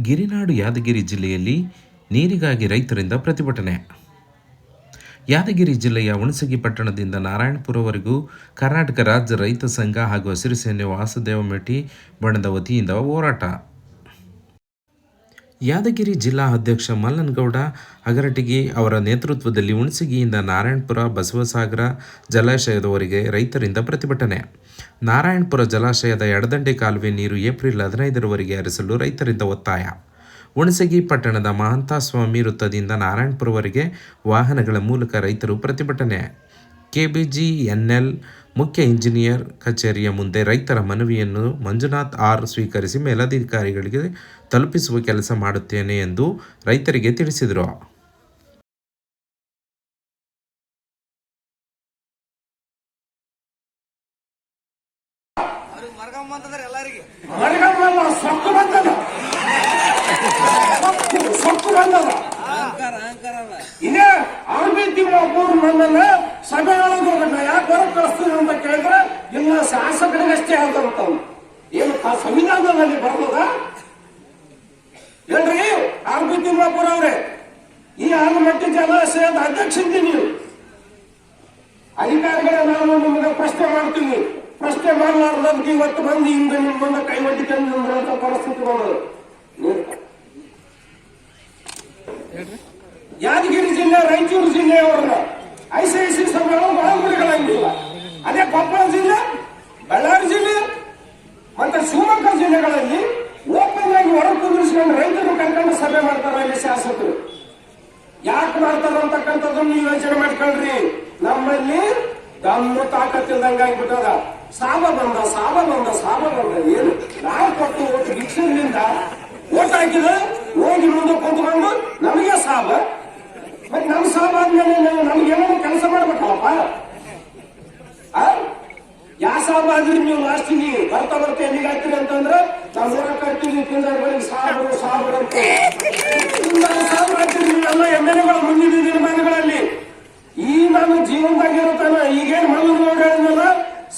ಗಿರಿನಾಡು ಯಾದಗಿರಿ ಜಿಲ್ಲೆಯಲ್ಲಿ ನೀರಿಗಾಗಿ ರೈತರಿಂದ ಪ್ರತಿಭಟನೆ. ಯಾದಗಿರಿ ಜಿಲ್ಲೆಯ ಹುಣಸಗಿ ಪಟ್ಟಣದಿಂದ ನಾರಾಯಣಪುರವರೆಗೂ ಕರ್ನಾಟಕ ರಾಜ್ಯ ರೈತ ಸಂಘ ಹಾಗೂ ಹಸಿರು ಸೇನೆ ವಾಸುದೇವ ಮೇಟಿ ಬಣದ ವತಿಯಿಂದ ಹೋರಾಟ. ಯಾದಗಿರಿ ಜಿಲ್ಲಾ ಅಧ್ಯಕ್ಷ ಮಲ್ಲನಗೌಡ ಅಗರಟಗಿ ಅವರ ನೇತೃತ್ವದಲ್ಲಿ ಹುಣಸಗಿಯಿಂದ ನಾರಾಯಣಪುರ, ಬಸವಸಾಗರ ಜಲಾಶಯದವರೆಗೆ ರೈತರಿಂದ ಪ್ರತಿಭಟನೆ. ನಾರಾಯಣಪುರ ಜಲಾಶಯದ ಎಡದಂಡೆ ಕಾಲುವೆ ನೀರು ಏಪ್ರಿಲ್ ಹದಿನೈದರವರೆಗೆ ಹರಿಸಲು ರೈತರಿಂದ ಒತ್ತಾಯ. ಹುಣಸಗಿ ಪಟ್ಟಣದ ಮಹಂತಸ್ವಾಮಿ ವೃತ್ತದಿಂದ ನಾರಾಯಣಪುರವರೆಗೆ ವಾಹನಗಳ ಮೂಲಕ ರೈತರು ಪ್ರತಿಭಟನೆ. ಕೆಬಿಜಿಎನ್ಎಲ್ ಮುಖ್ಯ ಇಂಜಿನಿಯರ್ ಕಚೇರಿಯ ಮುಂದೆ ರೈತರ ಮನವಿಯನ್ನು ಮಂಜುನಾಥ್ ಆರ್ ಸ್ವೀಕರಿಸಿ ಮೇಲಧಿಕಾರಿಗಳಿಗೆ ತಲುಪಿಸುವ ಕೆಲಸ ಮಾಡುತ್ತೇನೆ ಎಂದು ರೈತರಿಗೆ ತಿಳಿಸಿದರು. ಬಂದದ ಸೊಕ್ಕು ಸೊಕ್ಕು ನನ್ನ ಸಭೆ ಒಳಗೆ ಹೋಗಣ್ಣ ಯಾಕೆ ಹೊರಗೆ ಕಳಿಸ್ತೀನಿ ಅಂತ ಕೇಳಿದ್ರೆ ಎಲ್ಲ ಶಾಸಕರಿಗಷ್ಟೇ ಹೇಳ್ತಾರಂತ. ಏನು ಆ ಸಂವಿಧಾನದಲ್ಲಿ ಬರ್ತದ ಹೇಳ್ರಿ ಅರಬಿ ತಿಮ್ಮಾಪುರ ಅವ್ರೆ. ಈ ಆಲಮಟ್ಟಿ ಜಲಾಶಯದ ಅಧ್ಯಕ್ಷ ನೀವು. ಅಧಿಕಾರಿಗಳ, ನಾನು ನಿಮಗೆ ಪ್ರಶ್ನೆ ಮಾಡ್ತೀನಿ. ಪ್ರಶ್ನೆ ಮಾಡಲಾರ್ದಕ್ಕೆ ಇವತ್ತು ಬಂದು ಹಿಂದೆ ನಿಮ್ಮನ್ನ ಕೈ ನಿಂದ್ರಂತ ಪರಿಸ್ಥಿತಿ ಬಂದದು. ಯಾದಗಿರಿ ಜಿಲ್ಲೆ, ರಾಯಚೂರು ಜಿಲ್ಲೆಯವರನ್ನ ಐಸಿಐಸಿ ಸಭೆಗಳು ಒಳಗುಡಿಗಳಂಗಿಲ್ಲ ಅದೇ ಕೊಪ್ಪಳ ಜಿಲ್ಲೆ, ಬಳ್ಳಾರಿ ಜಿಲ್ಲೆ, ಮತ್ತೆ ಶಿವಮೊಗ್ಗ ಜಿಲ್ಲೆಗಳಲ್ಲಿ ಓಪನ್ ಆಗಿ ಹೊರ ಕುದುರಿಸಿಕೊಂಡು ರೈತರು ಕರ್ಕೊಂಡು ಸಭೆ ಮಾಡ್ತಾರೆ ಅಲ್ಲಿ ಶಾಸಕರು. ಯಾಕೆ ಮಾಡ್ತಾರ ಅಂತಕ್ಕಂಥದ್ದನ್ನು ನೀವು ಯೋಚನೆ ಮಾಡ್ಕೊಳ್ರಿ. ನಮ್ಮಲ್ಲಿ ದಮ್ಮು ತಾಕತ್ತಿಲ್ದಂಗ ಆಗ್ಬಿಟ್ಟದ. ಸಾಲ ಬಂದ ಸಾಲ ಬಂದ ಸಾಲ ಬಂದ. ಏನು? ನಾವು ಕೊಟ್ಟು ಓಟ್ ಭಿಕ್ಷದಿಂದ ಓಟ್ ಹಾಕಿದ ಹೋಗಿ ಮುಂದೆ ಕುಂತ್ಕೊಂಡು ನಮಗೆ ಸಾಲ ಮತ್ತೆ ನಮ್ ಸಾಲ ಆದ್ಮೇಲೆ ನಾವು ಕೆಲಸ ಮಾಡ್ಬೇಕಲ್ಲಪ್ಪ? ಯಾ ಆದ್ರಿ ನೀವು ಲಾಸ್ಟಿಗೆ ಬರ್ತಾ ಬರ್ತಾ ಎಲ್ಲಿಗೆ ಹಾಕ್ತೀರಿ ಅಂತಂದ್ರೆ ನಾವು ಊರ ಕಟ್ತೀವಿ ತಿಂಗಳಿಗೆ ಸಾಬ್ರು ಸಾಬ್ರು ಅಂತ. ಸಾಬ್ರು ಹಾಕ್ತೀರಿ ನೀವೆಲ್ಲ ಎಮ್ಮೆಲೆಗಳು ಮುಂದಿನ ದಿನಮಾನಗಳಲ್ಲಿ ಈ ನಾನು ಜೀವನದಾಗಿರುತ್ತಾನ ಈಗೇನ್ ಮಲ್ಲು ನೋಡಿ ಹೇಳಿದ್ನಲ್ಲ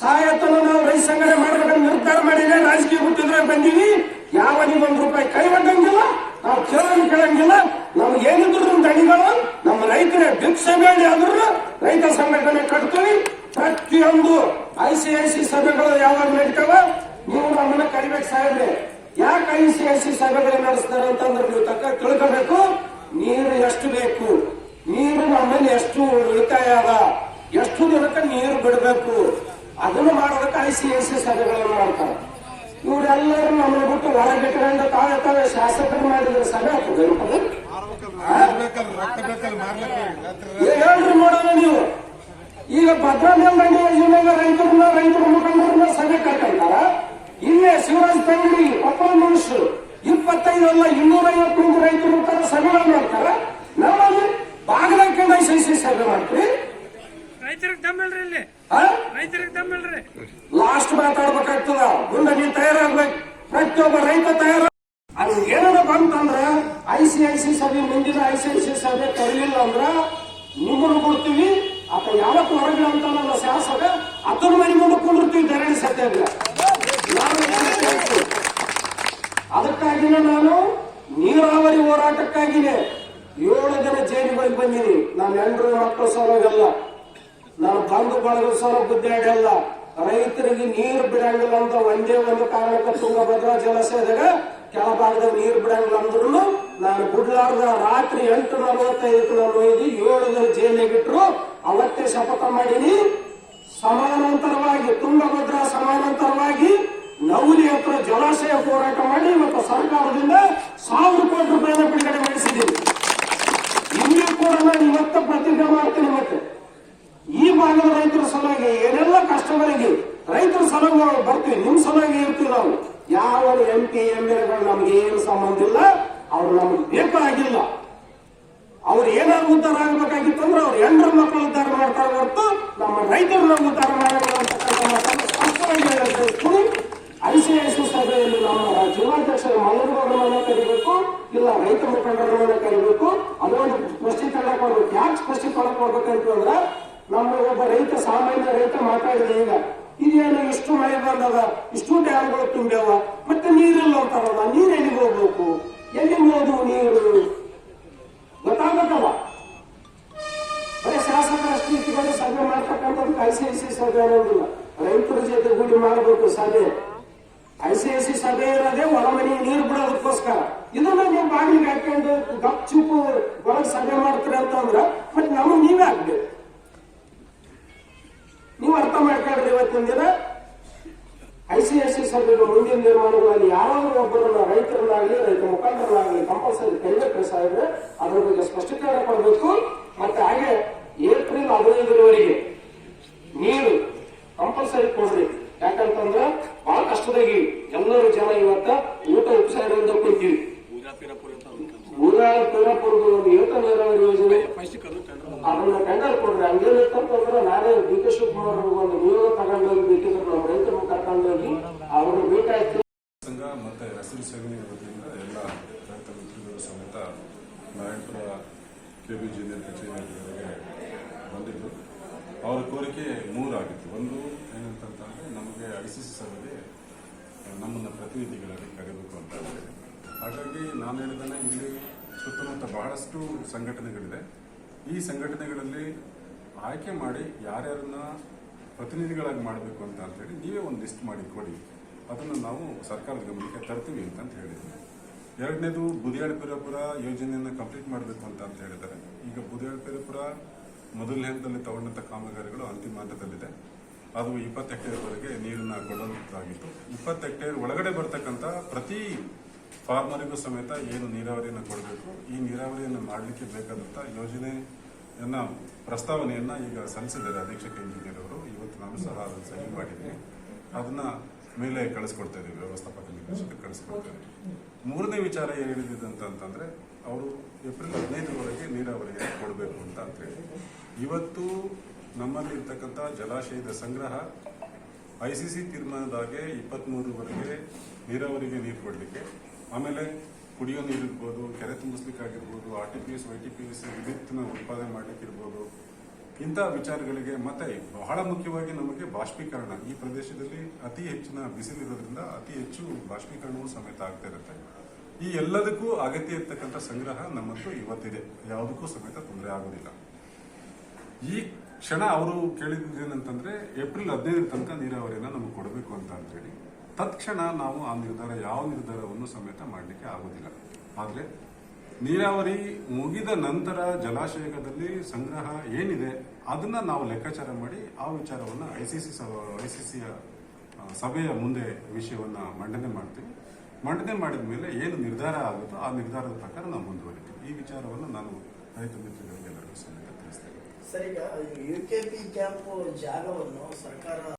ಸಾಯತನ ನಾವು ರೈತ ಸಂಘಟನೆ ಮಾಡ್ಬೇಕಂತ ನಿರ್ಧಾರ ಮಾಡಿದ್ರೆ ರಾಜಕೀಯ ಬಿಟ್ಟಿದ್ರೆ ಬಂದೀವಿ ಯಾವ ಒಂದ್ ರೂಪಾಯಿ ಕೈ ಒಡ್ಡಂಗಿಲ್ಲ ನಾವು ಕೇಳಂಗ್ ಕೇಳಂಗಿಲ್ಲ ನಮ್ಗೆ ಏನಿದ್ರು ನಮ್ಮ ದಣಿಗಳು ನಮ್ಮ ಬೇಡಿ ಆದ್ರೂ ರೈತ ಸಂಘಟನೆ ಕಟ್ತೀವಿ ಪ್ರತಿಯೊಂದು ಐ ಸಿ ಐ ಸಿ ಸಭೆಗಳು ಯಾವಾಗ ನಡೀತಾವ ನೀವು ನಮ್ಮನ್ನ ಕರಿಬೇಕು ಸಾಹೇಬ್ರೆ. ಯಾಕೆ ಐ ಸಿ ಐ ಸಿ ಸಭೆಗಳು ನಡೆಸ್ತಾರೆ ಅಂತಂದ್ರೆ ನೀವು ತಕ್ಕ ತಿಳ್ಕೋಬೇಕು. ನೀರು ಎಷ್ಟು ಬೇಕು? ನೀರು ನಮ್ಮಲ್ಲಿ ಎಷ್ಟು ಉಳಿತಾಯ ಅದ? ಎಷ್ಟು ದಿನಕ್ಕೆ ನೀರು ಬಿಡಬೇಕು? ಅದನ್ನು ಮಾಡೋದಕ್ಕೆ ಐ ಸಿ ಸಿ ಸಭೆಗಳನ್ನು ಮಾಡ್ತಾರೆ. ಇವರೆಲ್ಲರೂ ನಮ್ಮನ್ನ ಬಿಟ್ಟು ಹೊರಗೆ ಇಟ್ಕೊಂಡು ತಾವೇ ತಾವೇ ಶಾಸಕರು ಮಾಡಿದ್ರೆ ಸಭೆ ಆಗ್ತದೆ ಹೇಳ್ರಿ ನೋಡೋಣ ನೀವು. ಈಗ ಭದ್ರಾ ಮೇಲ್ದಂಡೆ ಯೋಜನೆಗೆ ರೈತರನ್ನ ರೈತರ ಮುಖಂಡರನ್ನ ಸಭೆ ಕರ್ಕೊಂತಾರ? ಇಲ್ಲೇ ಶಿವರಾಜ್ ತಂಗಡಿ ಒಬ್ಬ ಮನುಷ್ಯರು ಇಪ್ಪತ್ತೈದು ಅಲ್ಲ ಇನ್ನೂರ ಐವತ್ತೊಂದು ರೈತರು ತರ ಸಭೆಗಳು ಮಾಡ್ತಾರ. ನಮ್ಮಲ್ಲಿ ಬಾಗಲಕಂಡ ಸಹಿಸಿ ಸಭೆ ಮಾಡ್ತೀವಿ. ರೈತರಿಗೆ ದಮ್ಮಿಲ್ರಿ ಇಲ್ಲಿ. ಆ? ರೈತರಿಗೆ ದಮ್ಮಿಲ್ರಿ ಲಾಸ್ಟ್ ಮಾತಾಡ್ಬೇಕಾಗ್ತದ. ಮುಂದೆ ನೀವು ತಯಾರಾಗ್ಬೇಕು. ಪ್ರತಿಯೊಬ್ಬ ರೈತ ತಯಾರ ಅದು ಏನಾರ ಬಂತಂದ್ರ ಐ ಸಿ ಐ ಸಿ ಸಭೆ, ಮುಂದಿನ ಐ ಸಿ ಐ ಸಿ ಸಭೆ ತರಲಿಲ್ಲ ಅಂದ್ರೆ ನಿಮ್ಮನ್ನು ಕೊಡ್ತೀವಿ ಅಥವಾ ಯಾವತ್ತು ಹೊರಗಿಲ್ಲ ಅಂತ ನನ್ನ ಶಾಸಕ ಅದನ್ನು ಮನೆ ಮುಂದೆ ಕುಂದಿರ್ತೀವಿ ಧರಣಿ ಸತ್ಯಾಗ್ರಹ ಅದಕ್ಕಾಗಿನ ನಾನು ನೀರಾವರಿ ಹೋರಾಟಕ್ಕಾಗಿನೇ ಏಳು ದಿನ ಜೈಲುಗಳಿಗೆ ಬಂದೀನಿ. ನಾನು ಎಲ್ಲರೂ ಮಕ್ಕಳು ಸೋಲೋಗಲ್ಲ ನಾನು ಬಂದು ಬಳಗ ಸೋಲ ಗುದ್ದಾಡಲ್ಲ ರೈತರಿಗೆ ನೀರು ಬಿಡಂಗಿಲ್ಲ ಅಂತ ಒಂದೇ ಒಂದು ಕಾರಣಕ್ಕೆ ತುಂಗಭದ್ರಾ ಜಲಾಶಯದಾಗ ಕೆಳಭಾಗದ ನೀರು ಬಿಡಂಗಿಲ್ಲ ಅಂದ್ರು ನಾನು ಬಿಡ್ಲಾರ್ದ ರಾತ್ರಿ ಎಂಟು ನಲವತ್ತೈದಕ್ಕೆ ನಾನು ಒಯ್ದು ಏಳು ದಿನ ಜೈಲಿಗೆ ಇಟ್ರು ಅವತ್ತೇ ಶಪಥ ಮಾಡೀನಿ. ಸಮಾನಾಂತರವಾಗಿ ತುಂಗಭದ್ರಾ ಸಮಾನಾಂತರವಾಗಿ ನವಲಿ ಹತ್ರ ಜಲಾಶಯ ಹೋರಾಟ ಮಾಡಿ ಮತ್ತು ಸರ್ಕಾರದಿಂದ ಸಾವಿರ ಕೋಟಿ ರೂಪಾಯಿನ ಬಿಡುಗಡೆ ಮಾಡಿಸಿದ್ದೀನಿ ಇಲ್ಲಿ ಕೂಡ ನಾನು ಇವತ್ತ ಪ್ರತಿಜ್ಞೆ ಮಾಡ್ತೀನಿ ಮತ್ತೆ. ಈ ಭಾಗದ ರೈತರ ಸಲುವಾಗಿ ಏನೆಲ್ಲ ಕಷ್ಟಗಳಿಗೆ ರೈತರ ಸಲುವಾಗಿ ಬರ್ತೀವಿ ನಿಮ್ ಸಲುವಾಗಿ ಇರ್ತೀವಿ ನಾವು. ಯಾವ ಎಂ ಪಿ ಎಂ ಎಲ್ಗಳು ನಮ್ಗೆ ಏನು ಸಂಬಂಧ ಇಲ್ಲ, ಅವ್ರು ನಮ್ಗೆ ಬೇಕಾಗಿಲ್ಲ. ಅವ್ರು ಏನಾದ್ರು ಉದ್ಧಾರ ಆಗ್ಬೇಕಾಗಿತ್ತು ಅಂದ್ರೆ ಅವ್ರ ಹೆಂಡ್ರ ಮಕ್ಕಳು ಉದ್ಧಾರ ಮಾಡ್ತಾರೆ ಹೊರತು ನಮ್ಮ ರೈತರು ನಾವು ಉದ್ಧಾರ ಮಾಡಬೇಕು ಐಸಿಐಸಿ ಸಭೆಯಲ್ಲಿ ನಮ್ಮ ಜಿಲ್ಲಾಧ್ಯಕ್ಷರ ಮಲ್ಲಗೌಡರನ್ನ ಕರಿಬೇಕು, ಇಲ್ಲ ರೈತ ಮುಖಂಡರನ್ನ ಕರಿಬೇಕು ಅದೊಂದು ಸ್ಪಷ್ಟೀಕರಣ ಹೋಗ್ಬೇಕು ಯಾಕೆ ಸ್ಪಷ್ಟೀಕರಣ ಅಂದ್ರೆ ನಮ್ಮ ಒಬ್ಬ ರೈತ, ಸಾಮಾನ್ಯ ರೈತ ಮಾತಾಡಿದೆ ಈಗ ಇದೇನು ಇಷ್ಟು ಮಳೆ ಬಂದದ, ಇಷ್ಟು ಡ್ಯಾಮ್ಗಳು ತುಂಬ್ಯಾವ ಮತ್ತೆ ನೀರಿಲ್ಲ ಅಂತಾರಲ್ಲ ನೀರ್ ಎಲ್ಲಿಗೆ ಹೋಗ್ಬೇಕು? ಕುಡಿಯೋದು ನೀರು? ಗೊತ್ತಾಗಬೇಕಲ್ಲ ಬರೀ ಶಾಸಕರಷ್ಟು ಇಟ್ಕೊಂಡು ಸಭೆ ಮಾಡ್ತಕ್ಕಂಥದ್ದು ಐ ಸಿ ಐ ಸಿ ಸಭೆ ಅನ್ನೋದಿಲ್ಲ ರೈತರ ಜೊತೆ ಗುಡಿ ಮಾಡಬೇಕು ಸಭೆ. ಐ ಸಿ ಐ ಸಿ ಸಭೆ ಇರೋದೇ ಹೊರಮನೆ ನೀರು ಬಿಡೋದಕ್ಕೋಸ್ಕರ. ಇದನ್ನ ನೀವು ಬಾಗಿಲಿಗೆ ಹಾಕೊಂಡು ಗಪ್ ಚುಪ್ಪು ಒಳಗೆ ಸಭೆ ಮಾಡ್ತೀರಿ ಅಂತಂದ್ರ ಮತ್ತೆ ನಮಗೆ ನೀವೇ ಆಗ್ಬೇಕು ಇವತ್ತಿನ ದಿನ ಐ ಸಿ ಸಿ ಮುಂದಿನ ನಿರ್ಮಾಣಗಳಲ್ಲಿ ಯಾರಾದರೂ ಒಬ್ಬರನ್ನ ರೈತರನ್ನಾಗಲಿ, ರೈತ ಮುಖಂಡರನ್ನಾಗಲಿ ಕಂಪಲ್ಸರಿ ಕೈಬೇಕು ಸಾಹೇಬ್ರೆ, ಅದ್ರ ಬಗ್ಗೆ ಸ್ಪಷ್ಟೀಕರಣ ಕೊಡಬೇಕು. ಮತ್ತೆ ಹಾಗೆ ಏಪ್ರಿಲ್ ಹದಿನೈದರವರೆಗೆ ನೀರು ಕಂಪಲ್ಸರಿ ಕೊಡ್ರಿ ಯಾಕಂತಂದ್ರ ಬಹಳ ಕಷ್ಟದಾಗಿ ಎಲ್ಲರೂ ಜನ ಇವತ್ತ ಊಟ ಉಪಸಾರದಿಂದ ಕುಂತೀವಿ ಊರಾಳ ಪೀರಾಪುರದ ಒಂದು ಏಕ ನೀರಾವರಿ ಯೋಜನೆ ಅದನ್ನ ಟೆಂಡರ್ ಕೊಡ್ರಿ ಹಂಗೇನಿತ್ತಂತಂದ್ರೆ ನಾನೇ ಡಿ ಕೆ ಶಿವಕುಮಾರ್ ಒಂದು ನಿಯೋಗ ತಗೊಂಡೋಗಿ ಬೇಕಿದ್ರೆ ನಮ್ಮ ಕರ್ಕೊಂಡು ಕರ್ಕೊಂಡೋಗಿ ಅವರು ಬೇಕಾಯ್ತು ಸಂಘ ಮತ್ತು ಹಸಿರು ಸೇವನೆ ವತಿಯಿಂದ ಎಲ್ಲ ರೈತ ಮಿತ್ರರು ಸಮೇತ ನಾರಾಯಣಪುರ ಕೆ ಬಿ ಜಿಲ್ಲೆ ಕಚೇರಿಯವರಿಗೆ ಬಂದಿದ್ದು ಅವರ ಕೋರಿಕೆ ಮೂರಾಗಿತ್ತು. ಒಂದು ಏನಂತಂತಂದರೆ ನಮಗೆ ಐ ಸಿ ಸಿ ಸಭೆಗೆ ನಮ್ಮನ್ನು ಪ್ರತಿನಿಧಿಗಳಲ್ಲಿ ಕರೆಯಬೇಕು ಅಂತ ಹೇಳಿದೆ ಹಾಗಾಗಿ ನಾನು ಹೇಳಿದಾನೆ ಇಲ್ಲಿ ಸುತ್ತಮುತ್ತ ಬಹಳಷ್ಟು ಸಂಘಟನೆಗಳಿದೆ. ಈ ಸಂಘಟನೆಗಳಲ್ಲಿ ಆಯ್ಕೆ ಮಾಡಿ ಯಾರ್ಯಾರನ್ನ ಪ್ರತಿನಿಧಿಗಳಾಗಿ ಮಾಡಬೇಕು ಅಂತ ಅಂತೇಳಿ ನೀವೇ ಒಂದು ಲಿಸ್ಟ್ ಮಾಡಿ ಕೊಡಿ. ಅದನ್ನು ನಾವು ಸರ್ಕಾರದ ಗಮನಕ್ಕೆ ತರ್ತೀವಿ ಅಂತ ಹೇಳಿದ್ವಿ. ಎರಡನೇದು ಬುದಿಯಾಳ್ ಪೀರಪುರ ಯೋಜನೆಯನ್ನು ಕಂಪ್ಲೀಟ್ ಮಾಡಬೇಕು ಅಂತ ಅಂತ ಹೇಳಿದ್ದಾರೆ. ಈಗ ಬುದಿಯಾಳ್ ಮೊದಲ ಹಂತದಲ್ಲಿ ತಗೊಂಡಂಥ ಕಾಮಗಾರಿಗಳು ಅಂತಿಮ ಹಂತದಲ್ಲಿದೆ. ಅದು ಇಪ್ಪತ್ತು ಹೆಕ್ಟೇರ್ವರೆಗೆ ನೀರನ್ನ ಕೊಡೋದಾಗಿತ್ತು ಇಪ್ಪತ್ತು ಹೆಕ್ಟೇರ್ ಒಳಗಡೆ ಬರ್ತಕ್ಕಂಥ ಪ್ರತಿ ಫಾರ್ಮರಿಗೂ ಸಮೇತ ಏನು ನೀರಾವರಿಯನ್ನು ಕೊಡಬೇಕು, ಈ ನೀರಾವರಿಯನ್ನು ಮಾಡಲಿಕ್ಕೆ ಬೇಕಾದಂಥ ಯೋಜನೆಯನ್ನ ಪ್ರಸ್ತಾವನೆಯನ್ನ ಈಗ ಸಲ್ಲಿಸಿದ್ದಾರೆ ಅಧೀಕ್ಷಕ ಇಂಜಿನಿಯರ್ ಅವರು ಇವತ್ತು ನಾನು ಸಹ ಅದನ್ನು ಸಹಿ ಮಾಡಿದ್ದೀನಿ. ಅದನ್ನ ಮೇಲೆ ಕಳಿಸ್ಕೊಡ್ತಾ ಇದ್ದೀವಿ, ವ್ಯವಸ್ಥಾಪಕ ನಿರ್ದೇಶಕರು ಕಳಿಸ್ಕೊಡ್ತಾ ಮೂರನೇ ವಿಚಾರ ಏನು ಹೇಳಿದ್ದು ಅಂತಂದ್ರೆ, ಅವರು ಏಪ್ರಿಲ್ ಹದಿನೈದರವರೆಗೆ ನೀರಾವರಿಗೆ ಕೊಡಬೇಕು ಅಂತ ಅಂತ ಹೇಳಿ. ಇವತ್ತು ನಮ್ಮಲ್ಲಿ ಇರ್ತಕ್ಕಂಥ ಜಲಾಶಯದ ಸಂಗ್ರಹ ಐ ಸಿ ಸಿ ತೀರ್ಮಾನದಾಗೆ ಇಪ್ಪತ್ತ್ಮೂರವರೆಗೆ ನೀರಾವರಿಗೆ ನೀರು ಕೊಡಲಿಕ್ಕೆ, ಆಮೇಲೆ ಕುಡಿಯೋ ನೀರು ಇರ್ಬೋದು ಕೆರೆ ತುಂಬಿಸ್ಲಿಕ್ಕಾಗಿರ್ಬೋದು R T P S Y T P S ವಿದ್ಯುತ್ನ ಉತ್ಪಾದನೆ ಮಾಡಲಿಕ್ಕಿರ್ಬೋದು, ಇಂಥ ವಿಚಾರಗಳಿಗೆ ಮತ್ತೆ ಬಹಳ ಮುಖ್ಯವಾಗಿ ನಮಗೆ ಬಾಷ್ಪೀಕರಣ ಈ ಪ್ರದೇಶದಲ್ಲಿ ಅತಿ ಹೆಚ್ಚಿನ ಬಿಸಿಲಿರೋದ್ರಿಂದ ಅತಿ ಹೆಚ್ಚು ಬಾಷ್ಪೀಕರಣವೂ ಸಮೇತ ಆಗ್ತಾ ಇರುತ್ತೆ. ಈ ಎಲ್ಲದಕ್ಕೂ ಅಗತ್ಯ ಇರ್ತಕ್ಕಂಥ ಸಂಗ್ರಹ ನಮ್ಮದು ಇವತ್ತಿದೆ. ಯಾವುದಕ್ಕೂ ಸಮೇತ ತೊಂದರೆ ಆಗೋದಿಲ್ಲ. ಈ ಕ್ಷಣ ಅವರು ಕೇಳಿದ್ದೇನಂತಂದ್ರೆ ಏಪ್ರಿಲ್ ಹದಿನೈದರ ತನಕ ನೀರಾವರಿಯನ್ನು ನಮಗೆ ಕೊಡಬೇಕು ಅಂತ ಅಂತೇಳಿ. ತತ್ಕ್ಷಣ ನಾವು ಆ ನಿರ್ಧಾರ, ಯಾವ ನಿರ್ಧಾರವನ್ನು ಸಮೇತ ಮಾಡಲಿಕ್ಕೆ ಆಗೋದಿಲ್ಲ. ಆದರೆ ನೀರಾವರಿ ಮುಗಿದ ನಂತರ ಜಲಾಶಯದಲ್ಲಿ ಸಂಗ್ರಹ ಏನಿದೆ, ಅದನ್ನ ನಾವು ಲೆಕ್ಕಾಚಾರ ಮಾಡಿ ಆ ವಿಚಾರವನ್ನು I C C I C ಸಿಯ ಸಭೆಯ ಮುಂದೆ ವಿಷಯವನ್ನು ಮಂಡನೆ ಮಾಡ್ತೀವಿ. ಮಂಡನೆ ಮಾಡಿದ ಮೇಲೆ ಏನು ನಿರ್ಧಾರ ಆಗುತ್ತೋ ಆ ನಿರ್ಧಾರದ ಪ್ರಕಾರ ನಾವು ಮುಂದುವರಿತೀವಿ. ಈ ವಿಚಾರವನ್ನು ನಾನು ರೈತ ಮಿತ್ರರಿಗೆಲ್ಲರಿಗೂ ಸಮೇತ ತಿಳಿಸ್ತೇನೆ. ಸರಿ ಯು ಕೆ ಪಿ ಕ್ಯಾಂಪ್ ಜಾಗವನ್ನು ಸರ್ಕಾರ